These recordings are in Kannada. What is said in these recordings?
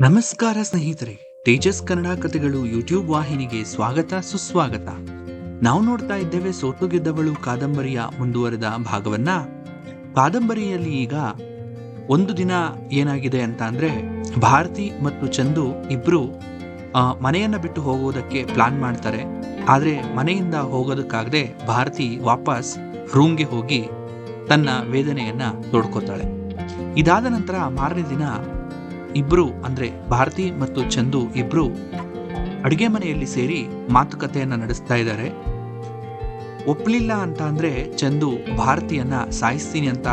ನಮಸ್ಕಾರ ಸ್ನೇಹಿತರೆ, ತೇಜಸ್ ಕನ್ನಡ ಕಥೆಗಳು ಯೂಟ್ಯೂಬ್ ವಾಹಿನಿಗೆ ಸ್ವಾಗತ, ಸುಸ್ವಾಗತ. ನಾವು ನೋಡ್ತಾ ಇದ್ದೇವೆ ಸೋತು ಗೆದ್ದವಳು ಕಾದಂಬರಿಯ ಮುಂದುವರೆದ ಭಾಗವನ್ನ. ಕಾದಂಬರಿಯಲ್ಲಿ ಈಗ ಒಂದು ದಿನ ಏನಾಗಿದೆ ಅಂತ ಅಂದ್ರೆ, ಭಾರತಿ ಮತ್ತು ಚಂದು ಇಬ್ರು ಮನೆಯನ್ನ ಬಿಟ್ಟು ಹೋಗೋದಕ್ಕೆ ಪ್ಲಾನ್ ಮಾಡ್ತಾರೆ. ಆದ್ರೆ ಮನೆಯಿಂದ ಹೋಗೋದಕ್ಕಾಗದೆ ಭಾರತಿ ವಾಪಸ್ ರೂಮ್ಗೆ ಹೋಗಿ ತನ್ನ ವೇದನೆಯನ್ನ ತೋಡ್ಕೋತಾಳೆ. ಇದಾದ ನಂತರ ಮಾರನೇ ದಿನ ಇಬ್ರು, ಅಂದ್ರೆ ಭಾರತಿ ಮತ್ತು ಚಂದು ಇಬ್ರು ಅಡುಗೆ ಮನೆಯಲ್ಲಿ ಸೇರಿ ಮಾತುಕತೆಯನ್ನ ನಡೆಸ್ತಾ ಇದ್ದಾರೆ. ಒಪ್ಪಲಿಲ್ಲ ಅಂತ ಅಂದ್ರೆ ಚಂದು ಭಾರತಿಯನ್ನ ಸಾಯಿಸ್ತೀನಿ ಅಂತ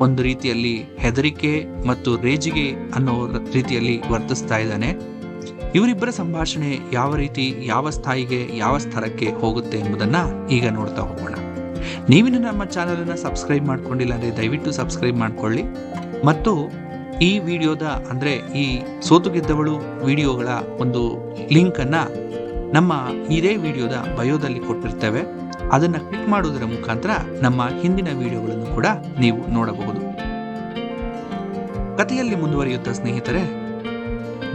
ಒಂದು ರೀತಿಯಲ್ಲಿ ಹೆದರಿಕೆ ಮತ್ತು ರೇಜಿಗೆ ಅನ್ನೋ ರೀತಿಯಲ್ಲಿ ವರ್ತಿಸ್ತಾ ಇದ್ದಾನೆ. ಇವರಿಬ್ಬರ ಸಂಭಾಷಣೆ ಯಾವ ರೀತಿ, ಯಾವ ಸ್ಥಾಯಿಗೆ, ಯಾವ ಸ್ಥಳಕ್ಕೆ ಹೋಗುತ್ತೆ ಎಂಬುದನ್ನ ಈಗ ನೋಡ್ತಾ ಹೋಗೋಣ. ನೀವಿನ್ನು ನಮ್ಮ ಚಾನಲನ್ನು ಸಬ್ಸ್ಕ್ರೈಬ್ ಮಾಡ್ಕೊಂಡಿಲ್ಲ ಅಂದ್ರೆ ದಯವಿಟ್ಟು ಸಬ್ಸ್ಕ್ರೈಬ್ ಮಾಡ್ಕೊಳ್ಳಿ. ಮತ್ತು ಈ ವಿಡಿಯೋದ, ಅಂದರೆ ಈ ಸೋತು ಗೆದ್ದವಳು ವಿಡಿಯೋಗಳ ಒಂದು ಲಿಂಕನ್ನು ನಮ್ಮ ಇದೇ ವಿಡಿಯೋದ ಬಯೋದಲ್ಲಿ ಕೊಟ್ಟಿರ್ತೇವೆ. ಅದನ್ನು ಕ್ಲಿಕ್ ಮಾಡುವುದರ ಮುಖಾಂತರ ನಮ್ಮ ಹಿಂದಿನ ವಿಡಿಯೋಗಳನ್ನು ಕೂಡ ನೀವು ನೋಡಬಹುದು. ಕಥೆಯಲ್ಲಿ ಮುಂದುವರಿಯುತ್ತ ಸ್ನೇಹಿತರೆ,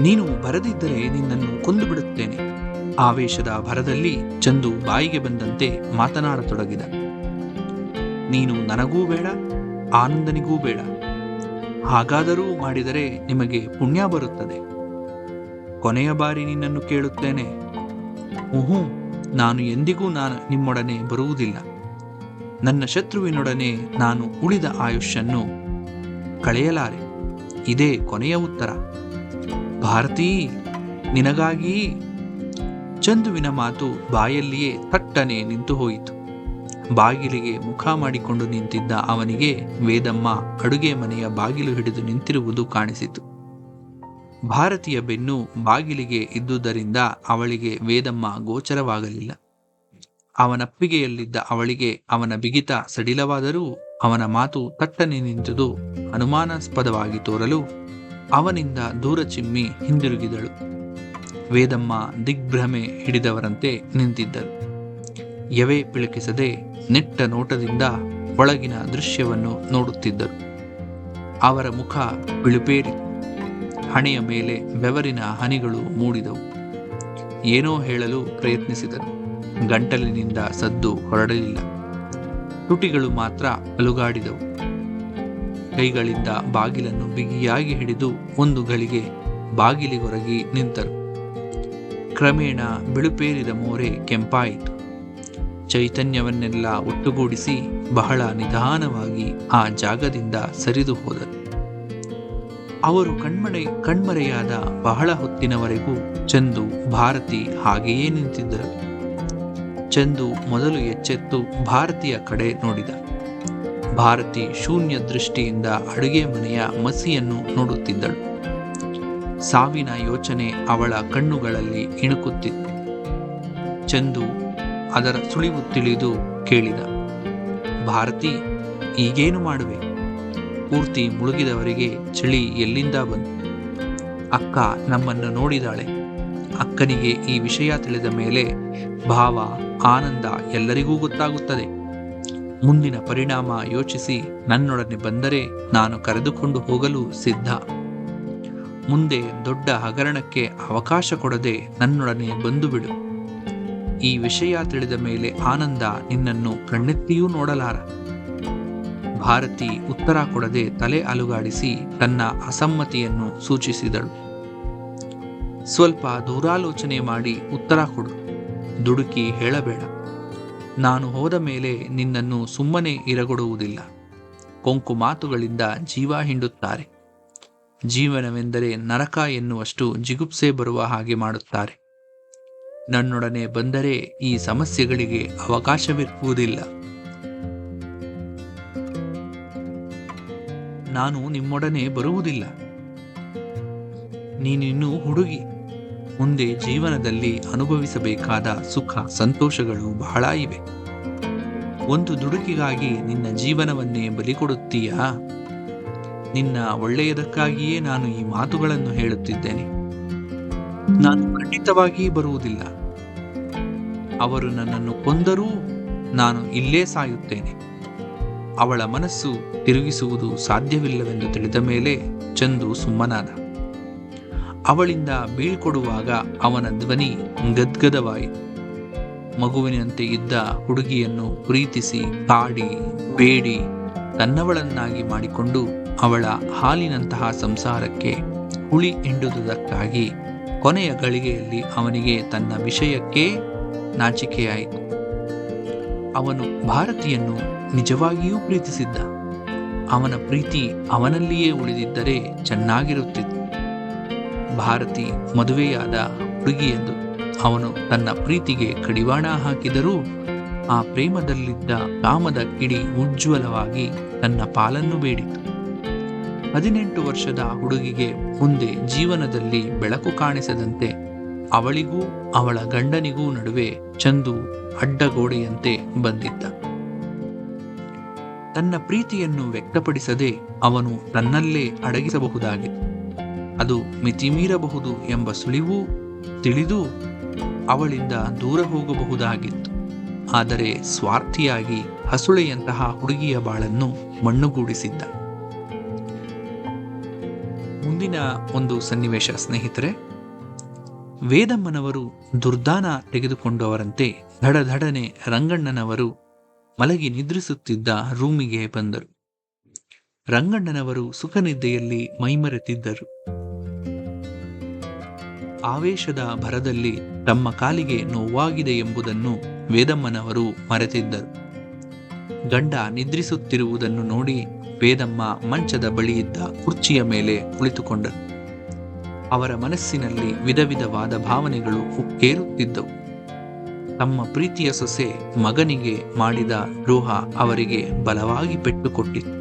ನೀನು ಬರದಿದ್ದರೆ ನಿನ್ನನ್ನು ಕೊಂದು ಬಿಡುತ್ತೇನೆ. ಆವೇಶದ ಭರದಲ್ಲಿ ಚಂದು ಬಾಯಿಗೆ ಬಂದಂತೆ ಮಾತನಾಡತೊಡಗಿದ. ನೀನು ನನಗೂ ಬೇಡ, ಆನಂದನಿಗೂ ಬೇಡ. ಹಾಗಾದರೂ ಮಾಡಿದರೆ ನಿಮಗೆ ಪುಣ್ಯ ಬರುತ್ತದೆ. ಕೊನೆಯ ಬಾರಿ ನಿನ್ನನ್ನು ಕೇಳುತ್ತೇನೆ. ಊಹು ನಾನು ಎಂದಿಗೂ ನಾನು ನಿಮ್ಮೊಡನೆ ಬರುವುದಿಲ್ಲ. ನನ್ನ ಶತ್ರುವಿನೊಡನೆ ನಾನು ಉಳಿದ ಆಯುಷ್ಯನ್ನು ಕಳೆಯಲಾರೆ. ಇದೇ ಕೊನೆಯ ಉತ್ತರ. ಭಾರತೀ ನಿನಗಾಗಿ ಚಂದುವಿನ ಮಾತು ಬಾಯಲ್ಲಿಯೇ ತಟ್ಟನೆ ನಿಂತು ಹೋಯಿತು ಬಾಗಿಲಿಗೆ ಮುಖ ಮಾಡಿಕೊಂಡು ನಿಂತಿದ್ದ ಅವನಿಗೆ ವೇದಮ್ಮ ಅಡುಗೆ ಮನೆಯ ಬಾಗಿಲು ಹಿಡಿದು ನಿಂತಿರುವುದು ಕಾಣಿಸಿತು. ಭಾರತೀಯ ಬೆನ್ನು ಬಾಗಿಲಿಗೆ ಇದ್ದುದರಿಂದ ಅವಳಿಗೆ ವೇದಮ್ಮ ಗೋಚರವಾಗಲಿಲ್ಲ. ಅವನಪ್ಪಿಗೆಯಲ್ಲಿದ್ದ ಅವಳಿಗೆ ಅವನ ಬಿಗಿತ ಸಡಿಲವಾದರೂ ಅವನ ಮಾತು ತಟ್ಟನೆ ನಿಂತುದು ಅನುಮಾನಾಸ್ಪದವಾಗಿ ತೋರಲು ಅವನಿಂದ ದೂರ ಚಿಮ್ಮಿ ಹಿಂದಿರುಗಿದಳು. ವೇದಮ್ಮ ದಿಗ್ಭ್ರಮೆ ಹಿಡಿದವರಂತೆ ನಿಂತಿದ್ದರು. ಎವೆ ಪಿಳುಕಿಸದೆ ನೆಟ್ಟ ನೋಟದಿಂದ ಒಳಗಿನ ದೃಶ್ಯವನ್ನು ನೋಡುತ್ತಿದ್ದರು. ಅವರ ಮುಖ ಬಿಳುಪೇರಿ. ಹಣೆಯ ಮೇಲೆ ಬೆವರಿನ ಹನಿಗಳು ಮೂಡಿದವು. ಏನೋ ಹೇಳಲು ಪ್ರಯತ್ನಿಸಿದರು. ಗಂಟಲಿನಿಂದ ಸದ್ದು ಹೊರಡಲಿಲ್ಲ. ತುಟಿಗಳು ಮಾತ್ರ ಅಲುಗಾಡಿದವು. ಕೈಗಳಿಂದ ಬಾಗಿಲನ್ನು ಬಿಗಿಯಾಗಿ ಹಿಡಿದು ಒಂದು ಗಳಿಗೆ ಬಾಗಿಲಿಗೊರಗಿ ನಿಂತರು. ಕ್ರಮೇಣ ಬಿಳುಪೇರಿದ ಮೋರೆ ಕೆಂಪಾಯಿತು. ಚೈತನ್ಯವನ್ನೆಲ್ಲ ಒಟ್ಟುಗೂಡಿಸಿ ಬಹಳ ನಿಧಾನವಾಗಿ ಆ ಜಾಗದಿಂದ ಸರಿದು ಹೋದರು ಅವರು ಕಣ್ಮರೆ ಕಣ್ಮರೆಯಾದ ಬಹಳ ಹೊತ್ತಿನವರೆಗೂ ಚಂದು, ಭಾರತಿ ಹಾಗೆಯೇ ನಿಂತಿದ್ದರು. ಚಂದು ಮೊದಲು ಎಚ್ಚೆತ್ತು ಭಾರತಿಯ ಕಡೆ ನೋಡಿದ. ಭಾರತಿ ಶೂನ್ಯ ದೃಷ್ಟಿಯಿಂದ ಅಡುಗೆ ಮನೆಯ ಮಸಿಯನ್ನು ನೋಡುತ್ತಿದ್ದಳು. ಸಾವಿನ ಯೋಚನೆ ಅವಳ ಕಣ್ಣುಗಳಲ್ಲಿ ಇಣುಕುತ್ತಿತ್ತು. ಚಂದು ಅದರ ಸುಳಿವು ತಿಳಿದು ಕೇಳಿದ, ಭಾರತಿ, ಈಗೇನು ಮಾಡುವೆ? ಪೂರ್ತಿ ಮುಳುಗಿದವರಿಗೆ ಚಳಿ ಎಲ್ಲಿಂದ ಬಂತು? ಅಕ್ಕ ನಮ್ಮನ್ನು ನೋಡಿದಾಳೆ. ಅಕ್ಕನಿಗೆ ಈ ವಿಷಯ ತಿಳಿದ ಮೇಲೆ ಭಾವ, ಆನಂದ ಎಲ್ಲರಿಗೂ ಗೊತ್ತಾಗುತ್ತದೆ. ಮುಂದಿನ ಪರಿಣಾಮ ಯೋಚಿಸಿ ನನ್ನೊಡನೆ ಬಂದರೆ ನಾನು ಕರೆದುಕೊಂಡು ಹೋಗಲು ಸಿದ್ಧ. ಮುಂದೆ ದೊಡ್ಡ ಹಗರಣಕ್ಕೆ ಅವಕಾಶ ಕೊಡದೆ ನನ್ನೊಡನೆ ಬಂದು ಬಿಡು ಈ ವಿಷಯ ತಿಳಿದ ಮೇಲೆ ಆನಂದ ನಿನ್ನನ್ನು ಕಣ್ಣೆತ್ತಿಯೂ ನೋಡಲಾರ. ಭಾರತಿ ಉತ್ತರ ಕೊಡದೆ ತಲೆ ಅಲುಗಾಡಿಸಿ ತನ್ನ ಅಸಮ್ಮತಿಯನ್ನು ಸೂಚಿಸಿದಳು. ಸ್ವಲ್ಪ ದೂರಾಲೋಚನೆ ಮಾಡಿ ಉತ್ತರ ಕೊಡು. ದುಡುಕಿ ಹೇಳಬೇಡ. ನಾನು ಹೋದ ಮೇಲೆ ನಿನ್ನನ್ನು ಸುಮ್ಮನೆ ಇರಗೊಡುವುದಿಲ್ಲ. ಕೊಂಕು ಮಾತುಗಳಿಂದ ಜೀವ ಹಿಂಡುತ್ತಾರೆ. ಜೀವನವೆಂದರೆ ನರಕ ಎನ್ನುವಷ್ಟು ಜಿಗುಪ್ಸೆ ಬರುವ ಹಾಗೆ ಮಾಡುತ್ತಾರೆ. ನನ್ನೊಡನೆ ಬಂದರೆ ಈ ಸಮಸ್ಯೆಗಳಿಗೆ ಅವಕಾಶವಿರುವುದಿಲ್ಲ. ನಾನು ನಿಮ್ಮೊಡನೆ ಬರುವುದಿಲ್ಲ. ನೀನಿನ್ನೂ ಹುಡುಗಿ. ಮುಂದೆ ಜೀವನದಲ್ಲಿ ಅನುಭವಿಸಬೇಕಾದ ಸುಖ, ಸಂತೋಷಗಳು ಬಹಳ ಇವೆ. ಒಂದು ದುಡುಕಿಗಾಗಿ ನಿನ್ನ ಜೀವನವನ್ನೇ ಬಲಿ ಕೊಡುತ್ತೀಯಾ? ನಿನ್ನ ಒಳ್ಳೆಯದಕ್ಕಾಗಿಯೇ ನಾನು ಈ ಮಾತುಗಳನ್ನು ಹೇಳುತ್ತಿದ್ದೇನೆ. ನಾನು ಖಂಡಿತವಾಗಿ ಬರುವುದಿಲ್ಲ. ಅವರು ನನ್ನನ್ನು ಕೊಂದರೂ ನಾನು ಇಲ್ಲೇ ಸಾಯುತ್ತೇನೆ. ಅವಳ ಮನಸ್ಸು ತಿರುಗಿಸುವುದು ಸಾಧ್ಯವಿಲ್ಲವೆಂದು ತಿಳಿದ ಮೇಲೆ ಚಂದು ಸುಮ್ಮನಾದ. ಅವಳಿಂದ ಬೀಳ್ಕೊಡುವಾಗ ಅವನ ಧ್ವನಿ ಗದ್ಗದವಾಯಿತು. ಮಗುವಿನಂತೆ ಇದ್ದ ಹುಡುಗಿಯನ್ನು ಪ್ರೀತಿಸಿ ಕಾಡಿ ಬೇಡಿ, ತನ್ನವಳನ್ನಾಗಿ ಮಾಡಿಕೊಂಡು ಅವಳ ಹಾಲಿನಂತಹ ಸಂಸಾರಕ್ಕೆ ಹುಳಿ ಹಿಂಡುವುದಕ್ಕಾಗಿ ಕೊನೆಯ ಗಳಿಗೆಯಲ್ಲಿ ಅವನಿಗೆ ತನ್ನ ವಿಷಯಕ್ಕೇ ನಾಚಿಕೆಯಾಯಿತು. ಅವನು ಭಾರತಿಯನ್ನು ನಿಜವಾಗಿಯೂ ಪ್ರೀತಿಸಿದ್ದ. ಅವನ ಪ್ರೀತಿ ಅವನಲ್ಲಿಯೇ ಉಳಿದಿದ್ದರೆ ಚೆನ್ನಾಗಿರುತ್ತಿತ್ತು. ಭಾರತಿ ಮದುವೆಯಾದ ಹುಡುಗಿಯೆಂದು ಅವನು ತನ್ನ ಪ್ರೀತಿಗೆ ಕಡಿವಾಣ ಹಾಕಿದರೂ ಆ ಪ್ರೇಮದಲ್ಲಿದ್ದ ಕಾಮದ ಕಿಡಿ ಉಜ್ವಲವಾಗಿ ತನ್ನ ಪಾಲನ್ನು ಬೇಡಿತು ಹದಿನೆಂಟು ವರ್ಷದ ಹುಡುಗಿಗೆ ಮುಂದೆ ಜೀವನದಲ್ಲಿ ಬೆಳಕು ಕಾಣಿಸದಂತೆ ಅವಳಿಗೂ ಅವಳ ಗಂಡನಿಗೂ ನಡುವೆ ಚಂದು ಅಡ್ಡಗೋಡೆಯಂತೆ ಬಂದಿದ್ದ. ತನ್ನ ಪ್ರೀತಿಯನ್ನು ವ್ಯಕ್ತಪಡಿಸದೆ ಅವನು ತನ್ನಲ್ಲೇ ಅಡಗಿಸಬಹುದಾಗಿತ್ತು ಅದು ಮಿತಿಮೀರಬಹುದು ಎಂಬ ಸುಳಿವು ತಿಳಿದು ಅವಳಿಂದ ದೂರ ಹೋಗಬಹುದಾಗಿತ್ತು. ಆದರೆ ಸ್ವಾರ್ಥಿಯಾಗಿ ಹಸುಳೆಯಂತಹ ಹುಡುಗಿಯ ಬಾಳನ್ನು ಮಣ್ಣುಗೂಡಿಸಿದ್ದ. ಮುಂದಿನ ಒಂದು ಸನ್ನಿವೇಶ ಸ್ನೇಹಿತರೆ ವೇದಮ್ಮನವರು ದುರ್ದಾನ ತೆಗೆದುಕೊಂಡವರಂತೆ ಧಡಧಡನೆ ರಂಗಣ್ಣನವರು ಮಲಗಿ ನಿದ್ರಿಸುತ್ತಿದ್ದ ರೂಮಿಗೆ ಬಂದರು. ರಂಗಣ್ಣನವರು ಸುಖನಿದ್ದೆಯಲ್ಲಿ ಮೈಮರೆತಿದ್ದರು. ಆವೇಶದ ಭರದಲ್ಲಿ ತಮ್ಮ ಕಾಲಿಗೆ ನೋವಾಗಿದೆ ಎಂಬುದನ್ನು ವೇದಮ್ಮನವರು ಮರೆತಿದ್ದರು. ಗಂಡ ನಿದ್ರಿಸುತ್ತಿರುವುದನ್ನು ನೋಡಿ ವೇದಮ್ಮ ಮಂಚದ ಬಳಿಯಿದ್ದ ಕುರ್ಚಿಯ ಮೇಲೆ ಕುಳಿತುಕೊಂಡರು. ಅವರ ಮನಸ್ಸಿನಲ್ಲಿ ವಿಧ ವಿಧವಾದ ಭಾವನೆಗಳು ಉಕ್ಕೇರುತ್ತಿದ್ದವು ತಮ್ಮ ಪ್ರೀತಿಯ ಸೊಸೆ ಮಗನಿಗೆ ಮಾಡಿದ ದ್ರೋಹ ಅವರಿಗೆ ಬಲವಾಗಿ ಪೆಟ್ಟು ಕೊಟ್ಟಿತ್ತು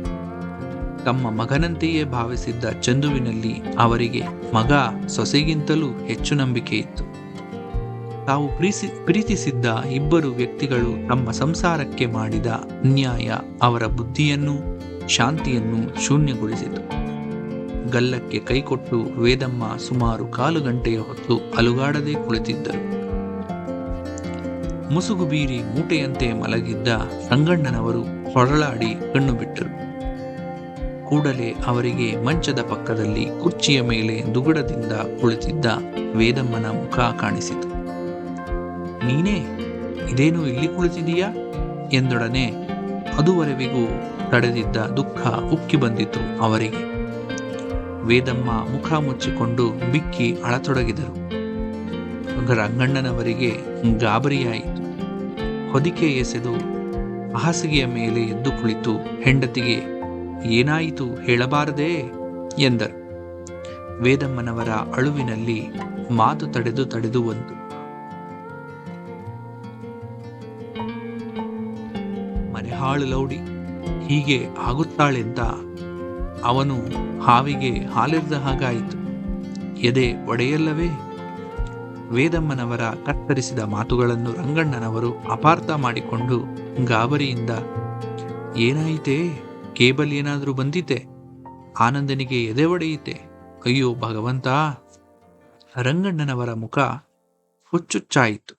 ತಮ್ಮ ಮಗನಂತೆಯೇ ಭಾವಿಸಿದ್ದ ಚಂದುವಿನಲ್ಲಿ ಅವರಿಗೆ ಮಗ ಸೊಸೆಗಿಂತಲೂ ಹೆಚ್ಚು ನಂಬಿಕೆ ಇತ್ತು. ತಾವು ಪ್ರೀಸಿ ಪ್ರೀತಿಸಿದ್ದ ಇಬ್ಬರು ವ್ಯಕ್ತಿಗಳು ತಮ್ಮ ಸಂಸಾರಕ್ಕೆ ಮಾಡಿದ ಅನ್ಯಾಯ ಅವರ ಬುದ್ಧಿಯನ್ನು ಶಾಂತಿಯನ್ನು ಶೂನ್ಯಗೊಳಿಸಿತು. ಗಲ್ಲಕ್ಕೆ ಕೈಕೊಟ್ಟು ವೇದಮ್ಮ ಸುಮಾರು ಕಾಲು ಗಂಟೆಯ ಹೊತ್ತು ಅಲುಗಾಡದೆ ಕುಳಿತಿದ್ದರು. ಮುಸುಗು ಬೀರಿ ಮೂಟೆಯಂತೆ ಮಲಗಿದ್ದ ರಂಗಣ್ಣನವರು ಹೊರಳಾಡಿ ಕಣ್ಣು ಬಿಟ್ಟರು. ಕೂಡಲೇ ಅವರಿಗೆ ಮಂಚದ ಪಕ್ಕದಲ್ಲಿ ಕುರ್ಚಿಯ ಮೇಲೆ ದುಗುಡದಿಂದ ಕುಳಿತಿದ್ದ ವೇದಮ್ಮನ ಮುಖ ಕಾಣಿಸಿತು. ನೀನೇ, ಇದೇನು ಇಲ್ಲಿ ಕುಳಿತಿದೀಯಾ ಎಂದೊಡನೆ ಅದುವರೆವಿಗೂ ತಡೆದಿದ್ದ ದುಃಖ ಉಕ್ಕಿ ಬಂದಿತು ಅವರಿಗೆ. ವೇದಮ್ಮ ಮುಖ ಮುಚ್ಚಿಕೊಂಡು ಬಿಕ್ಕಿ ಅಳತೊಡಗಿದರು. ರಂಗಣ್ಣನವರಿಗೆ ಗಾಬರಿಯಾಯಿತು. ಹೊದಿಕೆ ಎಸೆದು ಹಾಸಿಗೆಯ ಮೇಲೆ ಎದ್ದು ಕುಳಿತು ಹೆಂಡತಿಗೆ, ಏನಾಯಿತು ಹೇಳಬಾರದೇ? ಎಂದರು. ವೇದಮ್ಮನವರ ಅಳುವಿನಲ್ಲಿ ಮಾತು ತಡೆದು ತಡೆದು ಒಂದು. ಮನೆಹಾಳು ಲೌಡಿ, ಹೀಗೆ ಆಗುತ್ತಾಳೆಂತ ಅವನು ಹಾವಿಗೆ ಹಾಲಿರಿದ ಹಾಗಾಯಿತು. ಎದೆ ಒಡೆಯಲ್ಲವೇ? ವೇದಮ್ಮನವರ ಕತ್ತರಿಸಿದ ಮಾತುಗಳನ್ನು ರಂಗಣ್ಣನವರು ಅಪಾರ್ಥ ಮಾಡಿಕೊಂಡು ಗಾಬರಿಯಿಂದ, ಏನಾಯಿತೆ? ಕೇಬಲ್ ಏನಾದರೂ ಬಂದಿತೆ? ಆನಂದನಿಗೆ ಎದೆ ಒಡೆಯಿತೆ? ಅಯ್ಯೋ ಭಗವಂತ! ರಂಗಣ್ಣನವರ ಮುಖ ಹುಚ್ಚುಚ್ಚಾಯಿತು.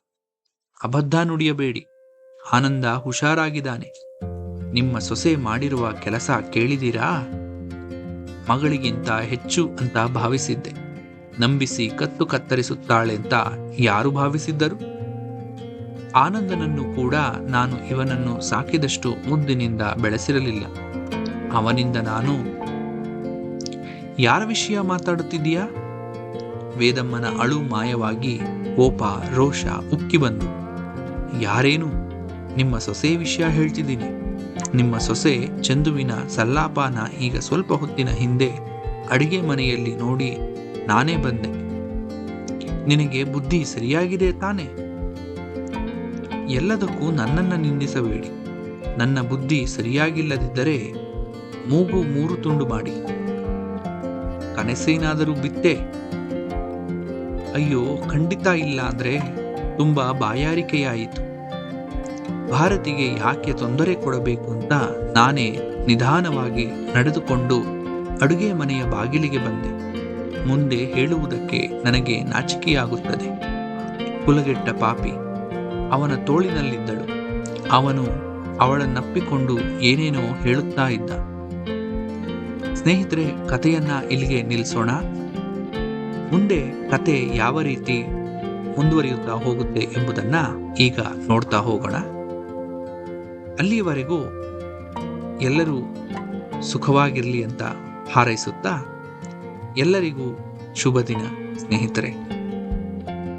ಅಬದ್ಧ ನುಡಿಯಬೇಡಿ. ಆನಂದ ಹುಷಾರಾಗಿದ್ದಾನೆ. ನಿಮ್ಮ ಸೊಸೆ ಮಾಡಿರುವ ಕೆಲಸ ಕೇಳಿದಿರಾ? ಮಗಳಿಗಿಂತ ಹೆಚ್ಚು ಅಂತ ಭಾವಿಸಿದ್ದೆ. ನಂಬಿಸಿ ಕತ್ತು ಕತ್ತರಿಸುತ್ತಾಳೆ ಅಂತ ಯಾರು ಭಾವಿಸಿದ್ದರು? ಆನಂದನನ್ನು ಕೂಡ ನಾನು ಇವನನ್ನು ಸಾಕಿದಷ್ಟು ಮುದ್ದಿನಿಂದ ಬೆಳೆಸಿರಲಿಲ್ಲ. ಅವನಿಂದ ನಾನು, ಯಾರ ವಿಷಯ ಮಾತಾಡುತ್ತಿದ್ದೀಯಾ? ವೇದಮ್ಮನ ಅಳು ಮಾಯವಾಗಿ ಕೋಪ, ರೋಷ ಉಕ್ಕಿ ಬಂದು, ಯಾರೇನು, ನಿಮ್ಮ ಸೊಸೆ ವಿಷಯ ಹೇಳ್ತಿದ್ದೀನಿ. ನಿಮ್ಮ ಸೊಸೆ ಚಂದುವಿನ ಸಲ್ಲಾಪಾನ ಈಗ ಸ್ವಲ್ಪ ಹೊತ್ತಿನ ಹಿಂದೆ ಅಡಿಗೆ ಮನೆಯಲ್ಲಿ ನೋಡಿ ನಾನೇ ಬಂದೆ. ನಿನಗೆ ಬುದ್ಧಿ ಸರಿಯಾಗಿದೆ ತಾನೆ? ಎಲ್ಲದಕ್ಕೂ ನನ್ನನ್ನು ನಿಂದಿಸಬೇಡಿ. ನನ್ನ ಬುದ್ಧಿ ಸರಿಯಾಗಿಲ್ಲದಿದ್ದರೆ ಮೂಗು ಮೂರು ತುಂಡು ಮಾಡಿ. ಕನಸೇನಾದರೂ ಬಿತ್ತೆ? ಅಯ್ಯೋ, ಖಂಡಿತ ಇಲ್ಲ. ಅಂದ್ರೆ ತುಂಬಾ ಬಾಯಾರಿಕೆಯಾಯಿತು. ಭಾರತಿಗೆ ಯಾಕೆ ತೊಂದರೆ ಕೊಡಬೇಕು ಅಂತ ನಾನೇ ನಿಧಾನವಾಗಿ ನಡೆದುಕೊಂಡು ಅಡುಗೆ ಮನೆಯ ಬಾಗಿಲಿಗೆ ಬಂದೆ. ಮುಂದೆ ಹೇಳುವುದಕ್ಕೆ ನನಗೆ ನಾಚಿಕೆಯಾಗುತ್ತದೆ. ಕುಲಗೆಟ್ಟ ಪಾಪಿ, ಅವನ ತೋಳಿನಲ್ಲಿದ್ದಳು. ಅವನು ಅವಳನ್ನಪ್ಪಿಕೊಂಡು ಏನೇನೋ ಹೇಳುತ್ತಾ ಇದ್ದ. ಸ್ನೇಹಿತರೆ, ಕಥೆಯನ್ನ ಇಲ್ಲಿಗೆ ನಿಲ್ಲಿಸೋಣ. ಮುಂದೆ ಕತೆ ಯಾವ ರೀತಿ ಮುಂದುವರಿಯುತ್ತಾ ಹೋಗುತ್ತೆ ಎಂಬುದನ್ನು ಈಗ ನೋಡ್ತಾ ಹೋಗೋಣ. ಅಲ್ಲಿಯವರೆಗೂ ಎಲ್ಲರೂ ಸುಖವಾಗಿರಲಿ ಅಂತ ಹಾರೈಸುತ್ತಾ ಎಲ್ಲರಿಗೂ ಶುಭ ದಿನ ಸ್ನೇಹಿತರೆ.